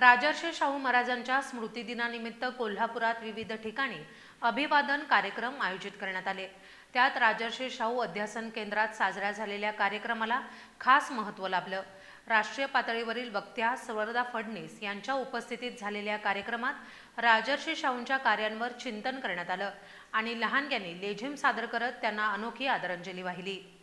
राजर्षी शाहू महाराजांच्या स्मृतिदिनानिमित्त कोल्हापुरात विविध ठिकाणी अभिवादन कार्यक्रम आयोजित करण्यात आले. त्यात राजर्षी शाहू अध्यासन केंद्रात साजऱ्या झालेल्या कार्यक्रमाला खास महत्त्व लाभलं. राष्ट्रीय पातळीवरील वक्त्या स्वरदा फडणीस यांच्या उपस्थितीत झालेल्या कार्यक्रमात राजर्षी शाहूंच्या कार्यांवर चिंतन करण्यात आलं आणि लहानग्यांनी लेझिम सादर करत त्यांना अनोखी आदरांजली वाहिली.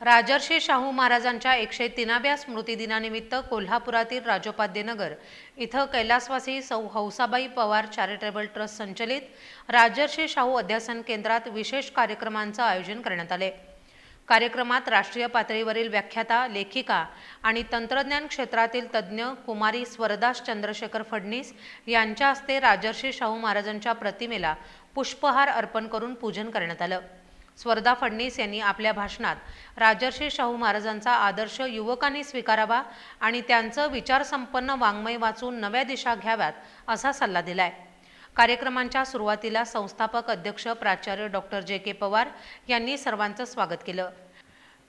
राजर्षी शाहू महाराजांच्या एकशे तिनाव्या स्मृतिदिनानिमित्त कोल्हापुरातील राजोपाध्यनगर इथं कैलासवासी सौ हौसाबाई पवार चॅरिटेबल ट्रस्ट संचलित राजर्षी शाहू अध्यासन केंद्रात विशेष कार्यक्रमांचं आयोजन करण्यात आले. कार्यक्रमात राष्ट्रीय पातळीवरील व्याख्याता लेखिका आणि तंत्रज्ञान क्षेत्रातील तज्ज्ञ कुमारी स्वरदास चंद्रशेखर फडणीस यांच्या हस्ते राजर्षी शाहू महाराजांच्या प्रतिमेला पुष्पहार अर्पण करून पूजन करण्यात आलं. स्वर्धा फडणीस यांनी आपल्या भाषणात राजर्षी शाहू महाराजांचा आदर्श युवकांनी स्वीकारावा आणि त्यांचं विचारसंपन्न वाङ्मय वाचून नव्या दिशा घ्याव्यात असा सल्ला दिलाय. कार्यक्रमांच्या सुरुवातीला संस्थापक अध्यक्ष प्राचार्य डॉक्टर जे. के. पवार यांनी सर्वांचं स्वागत केलं.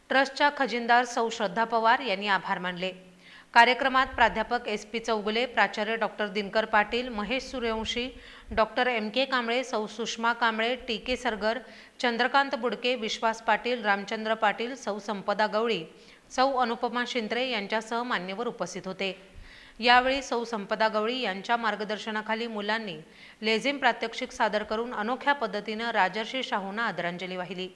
ट्रस्टच्या खजिनदार सौ श्रद्धा पवार यांनी आभार मानले. कार्यक्रमात प्राध्यापक एस पी चौगुले प्राचार्य doctor Dinkar Patil Mahesh Suryavanshi doctor M K Kamble सौ सुषमा कांबळे टी के सरगर चंद्रकांत बुडके विश्वास पाटील रामचंद्र पाटील सौ संपदा गवळी सौ अनुपमा शिंत्रे यांच्यासह मान्यवर उपस्थित होते. यावेळी सौ संपदा गवळी यांच्या मार्गदर्शनाखाली मुलांनी लेझिम प्रात्यक्षिक सादर करून अनोख्या पद्धतीनं राजर्षी शाहूंना आदरांजली वाहिली.